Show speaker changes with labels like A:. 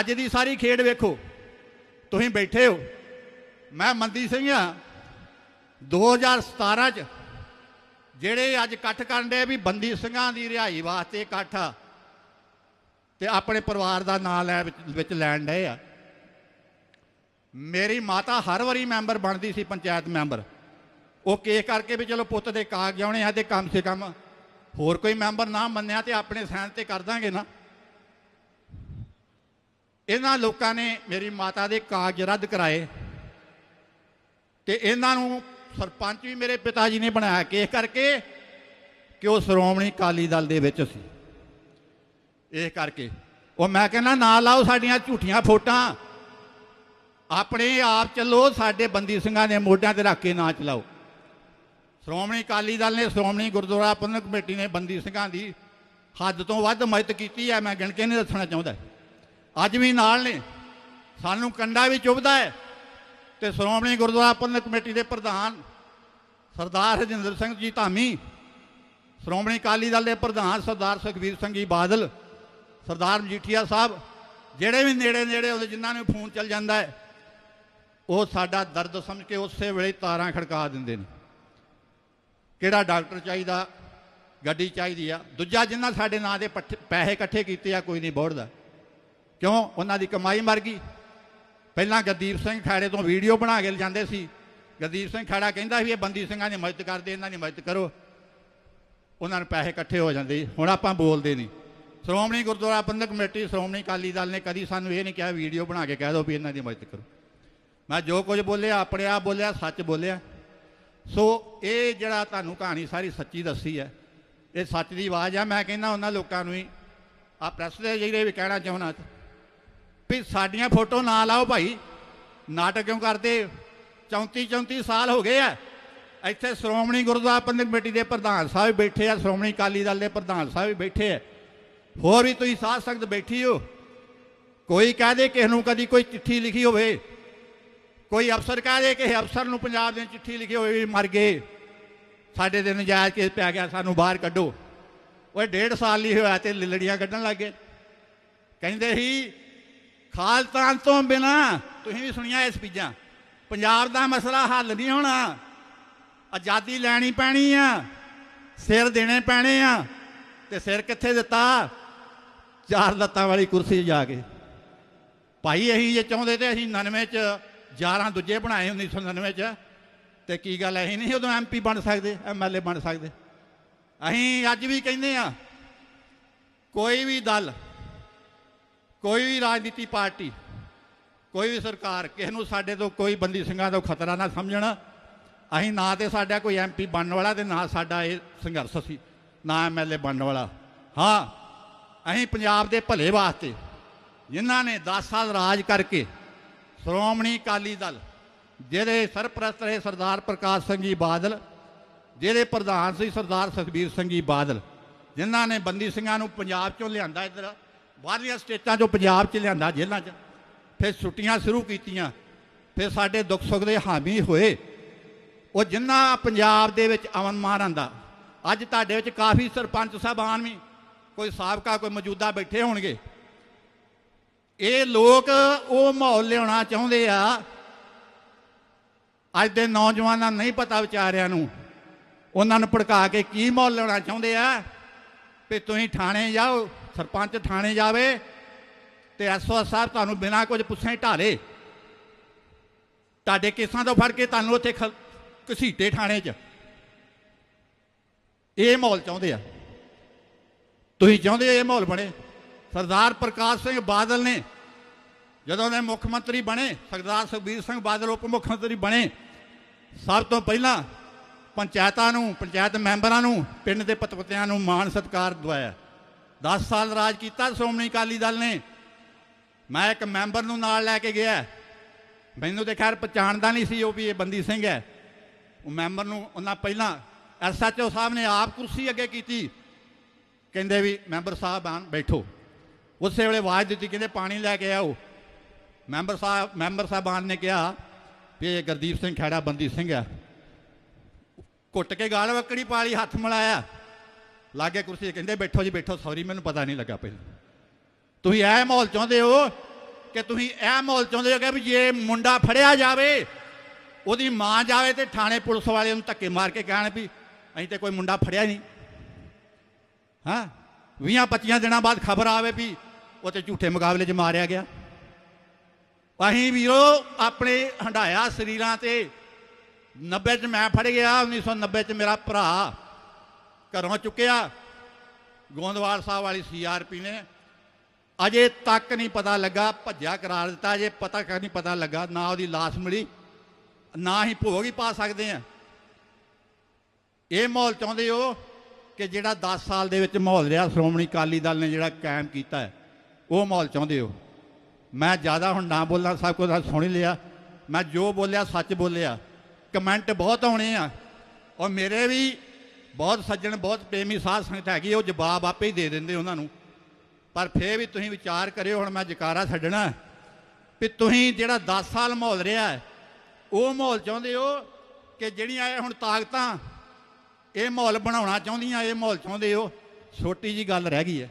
A: ਅੱਜ ਦੀ ਸਾਰੀ ਖੇਡ ਵੇਖੋ। ਤੁਸੀਂ ਬੈਠੇ ਹੋ। ਮੈਂ ਮੰਦੀ ਸਿੰਘ ਆ। 2017 ਚ ਜਿਹੜੇ ਅੱਜ ਇਕੱਠ ਕਰਨ ਦੇ ਵੀ ਬੰਦੀ ਸਿੰਘਾਂ ਦੀ ਰਿਹਾਈ ਵਾਸਤੇ ਇਕੱਠ ਆ, ਤੇ ਆਪਣੇ ਪਰਿਵਾਰ ਦਾ ਨਾਮ ਲੈ ਵਿੱਚ- ਲੈਣ ਡਏ ਆ। ਮੇਰੀ ਮਾਤਾ ਹਰ ਵਾਰੀ ਮੈਂਬਰ ਬਣਦੀ ਸੀ, ਪੰਚਾਇਤ ਮੈਂਬਰ। ਉਹ ਕੇ ਕਰਕੇ ਵੀ ਚਲੋ ਪੁੱਤ ਦੇ ਕਾਗਜ਼ ਆਉਣੇ ਆ ਤੇ ਕਮ ਸੇ ਕਮ ਹੋਰ ਕੋਈ ਮੈਂਬਰ ਨਾ ਮੰਨਿਆ ਤੇ ਆਪਣੇ ਸਾਈਨ ਤੇ ਕਰ ਦਾਂਗੇ ਨਾ। ਇਹਨਾਂ ਲੋਕਾਂ ਨੇ ਮੇਰੀ ਮਾਤਾ ਦੇ ਕਾਗਜ਼ ਰੱਦ ਕਰਾਏ ਤੇ ਇਹਨਾਂ ਨੂੰ ਸਰਪੰਚ ਵੀ ਮੇਰੇ ਪਿਤਾ ਜੀ ਨੇ ਬਣਾਇਆ। ਕੇਸ ਕਰਕੇ ਕਿ ਉਹ ਸ਼੍ਰੋਮਣੀ ਅਕਾਲੀ ਦਲ ਦੇ ਵਿੱਚ ਸੀ। ਇਹ ਕਰਕੇ ਉਹ ਮੈਂ ਕਹਿੰਦਾ ਨਾ ਲਾਓ ਸਾਡੀਆਂ ਝੂਠੀਆਂ ਫੋਟਾਂ। ਆਪਣੇ ਆਪ ਚੱਲੋ, ਸਾਡੇ ਬੰਦੀ ਸਿੰਘਾਂ ਦੇ ਮੋਢਿਆਂ ਤੇ ਰੱਖ ਕੇ ਨਾ ਚਲਾਓ। ਸ਼੍ਰੋਮਣੀ ਅਕਾਲੀ ਦਲ ਨੇ ਸ਼੍ਰੋਮਣੀ ਗੁਰਦੁਆਰਾ ਪ੍ਰਬੰਧਕ ਕਮੇਟੀ ਨੇ ਬੰਦੀ ਸਿੰਘਾਂ ਦੀ ਹੱਦ ਤੋਂ ਵੱਧ ਮਦਦ ਕੀਤੀ ਹੈ। ਮੈਂ ਗਿਣ ਕੇ ਨਹੀਂ ਦੱਸਣਾ ਚਾਹੁੰਦਾ। ਅੱਜ ਵੀ ਨਾਲ ਨੇ। ਸਾਨੂੰ ਕੰਡਾ ਵੀ ਚੁੱਭਦਾ ਹੈ ਤੇ ਸ਼੍ਰੋਮਣੀ ਗੁਰਦੁਆਰਾ ਪ੍ਰਬੰਧਕ ਕਮੇਟੀ ਦੇ ਪ੍ਰਧਾਨ ਸਰਦਾਰ ਹਰਜਿੰਦਰ ਸਿੰਘ ਜੀ ਧਾਮੀ, ਸ਼੍ਰੋਮਣੀ ਅਕਾਲੀ ਦਲ ਦੇ ਪ੍ਰਧਾਨ ਸਰਦਾਰ ਸੁਖਬੀਰ ਸਿੰਘ ਜੀ ਬਾਦਲ, ਸਰਦਾਰ ਮਜੀਠੀਆ ਸਾਹਿਬ, ਜਿਹੜੇ ਵੀ ਨੇੜੇ ਨੇੜੇ ਉਹਦੇ ਜਿਨ੍ਹਾਂ ਨੂੰ ਫੋਨ ਚੱਲ ਜਾਂਦਾ ਹੈ, ਉਹ ਸਾਡਾ ਦਰਦ ਸਮਝ ਕੇ ਉਸੇ ਵੇਲੇ ਤਾਰਾਂ ਖੜਕਾ ਦਿੰਦੇ ਨੇ। ਕਿਹੜਾ ਡਾਕਟਰ ਚਾਹੀਦਾ, ਗੱਡੀ ਚਾਹੀਦੀ ਆ, ਦੂਜਾ ਜਿਨ੍ਹਾਂ ਸਾਡੇ ਨਾਂ ਦੇ ਪੱਠੇ- ਪੈਸੇ ਇਕੱਠੇ ਕੀਤੇ ਆ, ਕੋਈ ਨਹੀਂ ਬੋੜਦਾ। ਕਿਉਂ? ਉਹਨਾਂ ਦੀ ਕਮਾਈ ਮਰ ਗਈ। ਪਹਿਲਾਂ ਗਦੀਪ ਸਿੰਘ ਖਾੜੇ ਤੋਂ ਵੀਡੀਓ ਬਣਾ ਕੇ ਲਿਜਾਂਦੇ ਸੀ। ਗਦੀਪ ਸਿੰਘ ਖਾੜਾ ਕਹਿੰਦਾ ਵੀ ਇਹ ਬੰਦੀ ਸਿੰਘਾਂ ਦੀ ਮਦਦ ਕਰਦੇ, ਇਹਨਾਂ ਦੀ ਮਦਦ ਕਰੋ। ਉਹਨਾਂ ਨੂੰ ਪੈਸੇ ਇਕੱਠੇ ਹੋ ਜਾਂਦੇ। ਹੁਣ ਆਪਾਂ ਬੋਲਦੇ ਨਹੀਂ। ਸ਼੍ਰੋਮਣੀ ਗੁਰਦੁਆਰਾ ਪ੍ਰਬੰਧਕ ਕਮੇਟੀ, ਸ਼੍ਰੋਮਣੀ ਅਕਾਲੀ ਦਲ ਨੇ ਕਦੀ ਸਾਨੂੰ ਇਹ ਨਹੀਂ ਕਿਹਾ, ਵੀਡੀਓ ਬਣਾ ਕੇ ਕਹਿ ਦਿਓ ਵੀ ਇਹਨਾਂ ਦੀ ਮਦਦ ਕਰੋ। ਮੈਂ ਜੋ ਕੁਝ ਬੋਲਿਆ, ਆਪਣੇ ਆਪ ਬੋਲਿਆ, ਸੱਚ ਬੋਲਿਆ। ਸੋ ਇਹ ਜਿਹੜਾ ਤੁਹਾਨੂੰ ਕਹਾਣੀ ਸਾਰੀ ਸੱਚੀ ਦੱਸੀ ਹੈ, ਇਹ ਸੱਚ ਦੀ ਆਵਾਜ਼ ਆ। ਮੈਂ ਕਹਿੰਦਾ ਉਹਨਾਂ ਲੋਕਾਂ ਨੂੰ ਹੀ ਆ ਪ੍ਰੈਸ ਦੇ ਜਿਹੜੇ ਵੀ ਕਹਿਣਾ ਚਾਹੁੰਦਾ। ਵੀ ਸਾਡੀਆਂ ਫੋਟੋ ਨਾ ਲਾਓ ਭਾਈ। ਨਾਟਕ ਕਿਉਂ ਕਰਦੇ? 34 34 ਸਾਲ ਹੋ ਗਏ ਆ। ਇੱਥੇ ਸ਼੍ਰੋਮਣੀ ਗੁਰਦੁਆਰਾ ਪ੍ਰਬੰਧਕ ਕਮੇਟੀ ਦੇ ਪ੍ਰਧਾਨ ਸਾਹਿਬ ਬੈਠੇ ਆ, ਸ਼੍ਰੋਮਣੀ ਅਕਾਲੀ ਦਲ ਦੇ ਪ੍ਰਧਾਨ ਸਾਹਿਬ ਵੀ ਬੈਠੇ ਆ। ਹੋਰ ਵੀ ਤੁਸੀਂ ਸਾਧ ਸੰਗਤ ਬੈਠੀ ਹੋ। ਕੋਈ ਕਹਿ ਦੇ ਕਿਸੇ ਨੂੰ ਕਦੀ ਕੋਈ ਚਿੱਠੀ ਲਿਖੀ ਹੋਵੇ। ਕੋਈ ਅਫਸਰ ਕਹਿ ਦੇ ਕਿਸੇ ਅਫਸਰ ਨੂੰ ਪੰਜਾਬ ਦੇ ਚਿੱਠੀ ਲਿਖੀ ਹੋਵੇ ਵੀ ਮਰ ਗਏ। ਸਾਡੇ ਤੇ ਨਜਾਇਜ਼ ਕੇਸ ਪਿਆ ਗਿਆ, ਸਾਨੂੰ ਬਾਹਰ ਕੱਢੋ। ਓਏ, ਡੇਢ ਸਾਲ ਲਈ ਹੋਇਆ ਤੇ ਲਿਲੜੀਆਂ ਕੱਢਣ ਲੱਗੇ ਕਹਿੰਦੇ ਸੀ ਖਾਲਤਾਨ ਤੋਂ ਬਿਨਾ ਤੁਸੀਂ ਵੀ ਸੁਣੀਆਂ ਇਸ ਚੀਜ਼ਾਂ। ਪੰਜਾਬ ਦਾ ਮਸਲਾ ਹੱਲ ਨਹੀਂ ਹੋਣਾ। ਆਜ਼ਾਦੀ ਲੈਣੀ ਪੈਣੀ ਆ, ਸਿਰ ਦੇਣੇ ਪੈਣੇ ਆ, ਤੇ ਸਿਰ ਕਿੱਥੇ ਦਿੱਤਾ? ਚਾਰ ਲੱਤਾਂ ਵਾਲੀ ਕੁਰਸੀ 'ਤੇ ਜਾ ਕੇ। ਭਾਈ ਅਸੀਂ ਜੇ ਚਾਹੁੰਦੇ ਤੇ ਅਸੀਂ 99 ਚ 11 ਦੂਜੇ ਬਣਾਏ 1999 ਚ। ਤੇ ਕੀ ਗੱਲ ਅਸੀਂ ਨਹੀਂ ਉਦੋਂ ਐਮਪੀ ਬਣ ਸਕਦੇ ਐਮਐਲਏ ਬਣ ਸਕਦੇ। ਅਸੀਂ ਅੱਜ ਵੀ ਕਹਿੰਦੇ ਆ, ਕੋਈ ਵੀ ਦਲ ਕੋਈ ਵੀ ਰਾਜਨੀਤੀ ਪਾਰਟੀ, ਕੋਈ ਵੀ ਸਰਕਾਰ, ਕਿਸੇ ਨੂੰ ਸਾਡੇ ਤੋਂ ਕੋਈ ਬੰਦੀ ਸਿੰਘਾਂ ਤੋਂ ਖਤਰਾ ਨਾ ਸਮਝਣਾ। ਅਸੀਂ ਨਾ ਤੇ ਸਾਡਾ ਕੋਈ ਐਮਪੀ ਬਣਨ ਵਾਲਾ ਤੇ ਨਾ ਸਾਡਾ ਇਹ ਸੰਘਰਸ਼ ਸੀ ਨਾ ਐਮਐਲਏ ਬਣਨ ਵਾਲਾ। ਹਾਂ, ਅਸੀਂ ਪੰਜਾਬ ਦੇ ਭਲੇ ਵਾਸਤੇ ਜਿਨ੍ਹਾਂ ਨੇ 10 ਸਾਲ ਰਾਜ ਕਰਕੇ ਸ਼੍ਰੋਮਣੀ ਅਕਾਲੀ ਦਲ ਜਿਹਦੇ ਸਰਪ੍ਰਸਤ ਰਹੇ ਸਰਦਾਰ ਪ੍ਰਕਾਸ਼ ਸਿੰਘ ਜੀ ਬਾਦਲ ਜਿਹਦੇ ਪ੍ਰਧਾਨ ਸੀ ਸਰਦਾਰ ਸੁਖਬੀਰ ਸਿੰਘ ਜੀ ਬਾਦਲ, ਜਿਨ੍ਹਾਂ ਨੇ ਬੰਦੀ ਸਿੰਘਾਂ ਨੂੰ ਪੰਜਾਬ ਚੋਂ ਲਿਆਂਦਾ ਇੱਧਰ। ਬਾਹਰਲੀਆਂ ਸਟੇਟਾਂ ਚੋਂ ਪੰਜਾਬ 'ਚ ਲਿਆਂਦਾ ਜੇਲ੍ਹਾਂ 'ਚ। ਫਿਰ ਛੁੱਟੀਆਂ ਸ਼ੁਰੂ ਕੀਤੀਆਂ। ਫਿਰ ਸਾਡੇ ਦੁੱਖ ਸੁੱਖ ਦੇ ਹਾਮੀ ਹੋਏ। ਉਹ ਜਿੰਨਾ ਪੰਜਾਬ ਦੇ ਵਿੱਚ ਅਮਨ ਮਾਨ ਆਂਦਾ, ਅੱਜ ਤੁਹਾਡੇ ਵਿੱਚ ਕਾਫੀ ਸਰਪੰਚ ਸਾਹਿਬਾਨ ਵੀ ਕੋਈ ਸਾਬਕਾ, ਕੋਈ ਮੌਜੂਦਾ ਬੈਠੇ ਹੋਣਗੇ। ਇਹ ਲੋਕ ਉਹ ਮਾਹੌਲ ਲਿਆਉਣਾ ਚਾਹੁੰਦੇ ਆ। ਅੱਜ ਦੇ ਨੌਜਵਾਨਾਂ ਨੂੰ ਨਹੀਂ ਪਤਾ ਵਿਚਾਰਿਆਂ ਨੂੰ। ਉਹਨਾਂ ਨੂੰ ਭੜਕਾ ਕੇ ਕੀ ਮਾਹੌਲ ਲਿਆਉਣਾ ਚਾਹੁੰਦੇ ਆ? ਵੀ ਤੁਸੀਂ ਥਾਣੇ ਜਾਓ। ਸਰਪੰਚ ਥਾਣੇ ਜਾਵੇ ਤੇ ਐਸਓ ਸਾਹਿਬ ਤੁਹਾਨੂੰ ਬਿਨਾਂ ਕੁਝ ਪੁੱਛੇ ਢਾਲੇ। ਤੁਹਾਡੇ ਕੇਸਾਂ ਤੋਂ ਫੜ ਕੇ ਤੁਹਾਨੂੰ ਉੱਥੇ ਖ- ਘਸੀਟੇ ਥਾਣੇ 'ਚ। ਇਹ ਮਾਹੌਲ ਚਾਹੁੰਦੇ ਆ। ਤੁਸੀਂ ਚਾਹੁੰਦੇ ਹੋ ਇਹ ਮਾਹੌਲ ਬਣੇ? ਸਰਦਾਰ ਪ੍ਰਕਾਸ਼ ਸਿੰਘ ਬਾਦਲ ਨੇ ਜਦੋਂ ਦੇ ਮੁੱਖ ਮੰਤਰੀ ਬਣੇ, ਸਰਦਾਰ ਸੁਖਬੀਰ ਸਿੰਘ ਬਾਦਲ ਉਪ ਮੁੱਖ ਮੰਤਰੀ ਬਣੇ, ਸਭ ਤੋਂ ਪਹਿਲਾਂ ਪੰਚਾਇਤਾਂ ਨੂੰ, ਪੰਚਾਇਤ ਮੈਂਬਰਾਂ ਨੂੰ, ਪਿੰਡ ਦੇ ਪਤਵਤਿਆਂ ਨੂੰ ਮਾਣ ਸਤਿਕਾਰ ਦਵਾਇਆ। 10 ਸਾਲ ਰਾਜ ਕੀਤਾ, ਸ਼੍ਰੋਮਣੀ ਅਕਾਲੀ ਦਲ ਨੇ। ਮੈਂ ਇੱਕ ਮੈਂਬਰ ਨੂੰ ਨਾਲ ਲੈ ਕੇ ਗਿਆ ਮੈਨੂੰ ਤੇ ਖੈਰ ਪਛਾਣਦਾ ਨਹੀਂ ਸੀ ਉਹ ਵੀ ਇਹ ਬੰਦੀ ਸਿੰਘ ਹੈ। ਉਹ ਮੈਂਬਰ ਨੂੰ ਉਹਨਾਂ ਪਹਿਲਾਂ ਐਸਐਚਓ ਸਾਹਿਬ ਨੇ ਆਪ ਕੁਰਸੀ ਅੱਗੇ ਕੀਤੀ। ਕਹਿੰਦੇ ਵੀ ਮੈਂਬਰ ਸਾਹਿਬ ਆਣ, ਬੈਠੋ। ਉਸੇ ਵੇਲੇ ਆਵਾਜ਼ ਦਿੱਤੀ, ਕਹਿੰਦੇ ਪਾਣੀ ਲੈ ਕੇ ਆਓ। ਮੈਂਬਰ ਸਾਹਿਬ, ਮੈਂਬਰ ਸਾਹਿਬਾਨ ਨੇ ਕਿਹਾ ਵੀ ਇਹ ਗੁਰਦੀਪ ਸਿੰਘ ਖੈੜਾ ਬੰਦੀ ਸਿੰਘ ਆ ਘੁੱਟ ਕੇ ਗਾਲ ਵਕੜੀ ਪਾਲੀ ਹੱਥ ਮਿਲਾਇਆ। ਲਾਗੇ ਕੁਰਸੀ ਕਹਿੰਦੇ, ਬੈਠੋ ਜੀ, ਬੈਠੋ ਸੌਰੀ ਮੈਨੂੰ ਪਤਾ ਨਹੀਂ ਲੱਗਾ ਪਹਿਲਾਂ। ਤੁਸੀਂ ਇਹ ਮਾਹੌਲ ਚਾਹੁੰਦੇ ਹੋ ਕਿ ਤੁਸੀਂ ਇਹ ਮਾਹੌਲ ਚਾਹੁੰਦੇ ਹੋ ਕਿ ਵੀ ਜੇ ਮੁੰਡਾ ਫੜਿਆ ਜਾਵੇ, ਉਹਦੀ ਮਾਂ ਜਾਵੇ ਤੇ ਥਾਣੇ ਪੁਲਿਸ ਵਾਲੇ ਨੂੰ ਧੱਕੇ ਮਾਰ ਕੇ ਕਹਿਣ ਵੀ ਅਸੀਂ ਤੇ ਕੋਈ ਮੁੰਡਾ ਫੜਿਆ ਨਹੀਂ। ਹਾਂ? 20 25 ਦਿਨਾਂ ਬਾਅਦ ਖਬਰ ਆਵੇ ਵੀ ਉਹ ਤੇ ਝੂਠੇ ਮੁਕਾਬਲੇ 'ਚ ਮਾਰਿਆ ਗਿਆ। ਅਸੀਂ ਵੀਰੋ ਆਪਣੇ ਹੰਡਾਇਆ ਸਰੀਰਾਂ ਤੇ 90 ਚ ਮੈਂ ਫੜ ਗਿਆ 1990 ਚ ਮੇਰਾ ਭਰਾ ਘਰੋਂ ਚੁੱਕਿਆ। ਗੋਂਦਵਾਲ ਸਾਹਿਬ ਵਾਲੀ ਸੀਆਰਪੀ ਨੇ ਅਜੇ ਤੱਕ ਨਹੀਂ ਪਤਾ ਲੱਗਾ, ਭੱਜਿਆ ਕਰਾਰ ਦਿੱਤਾ, ਅਜੇ ਪਤਾ ਕਰ ਨਹੀਂ ਪਤਾ ਲੱਗਾ, ਨਾ ਉਹਦੀ ਲਾਸ਼ ਮਿਲੀ, ਨਾ ਹੀ ਭੋਗ ਹੀ ਪਾ ਸਕਦੇ ਆ। ਇਹ ਮਾਹੌਲ ਚਾਹੁੰਦੇ ਹੋ ਕਿ ਜਿਹੜਾ 10 ਸਾਲ ਦੇ ਵਿੱਚ ਮਾਹੌਲ ਰਿਹਾ, ਸ਼੍ਰੋਮਣੀ ਅਕਾਲੀ ਦਲ ਨੇ ਜਿਹੜਾ ਕਾਇਮ ਕੀਤਾ ਹੈ, ਉਹ ਮਾਹੌਲ ਚਾਹੁੰਦੇ ਹੋ? ਮੈਂ ਜ਼ਿਆਦਾ ਹੁਣ ਨਾ ਬੋਲਣਾ ਸਭ ਕੁਝ ਸੁਣ ਲਿਆ। ਮੈਂ ਜੋ ਬੋਲਿਆ, ਸੱਚ ਬੋਲਿਆ। ਕਮੈਂਟ ਬਹੁਤ ਆਉਣੇ ਆ। ਔਰ ਮੇਰੇ ਵੀ ਬਹੁਤ ਸੱਜਣ, ਬਹੁਤ ਪ੍ਰੇਮੀ ਸਾਧ ਸੰਗਤ ਹੈਗੀ ਉਹ ਜਵਾਬ ਆਪੇ ਹੀ ਦੇ ਦਿੰਦੇ ਉਹਨਾਂ ਨੂੰ। ਪਰ ਫੇਰ ਵੀ ਤੁਸੀਂ ਵਿਚਾਰ ਕਰਿਓ, ਹੁਣ ਮੈਂ ਜਕਾਰਾ ਛੱਡਣਾ। ਵੀ ਤੁਸੀਂ ਜਿਹੜਾ 10 ਸਾਲ ਮਾਹੌਲ ਰਿਹਾ, ਉਹ ਮਾਹੌਲ ਚਾਹੁੰਦੇ ਹੋ ਕਿ ਜਿਹੜੀਆਂ ਇਹ ਹੁਣ ਤਾਕਤਾਂ, ਇਹ ਮਾਹੌਲ ਬਣਾਉਣਾ ਚਾਹੁੰਦੀਆਂ, ਇਹ ਮਾਹੌਲ ਚਾਹੁੰਦੇ ਹੋ? ਛੋਟੀ ਜੀ ਗੱਲ ਰਹਿ ਗਈ ਹੈ।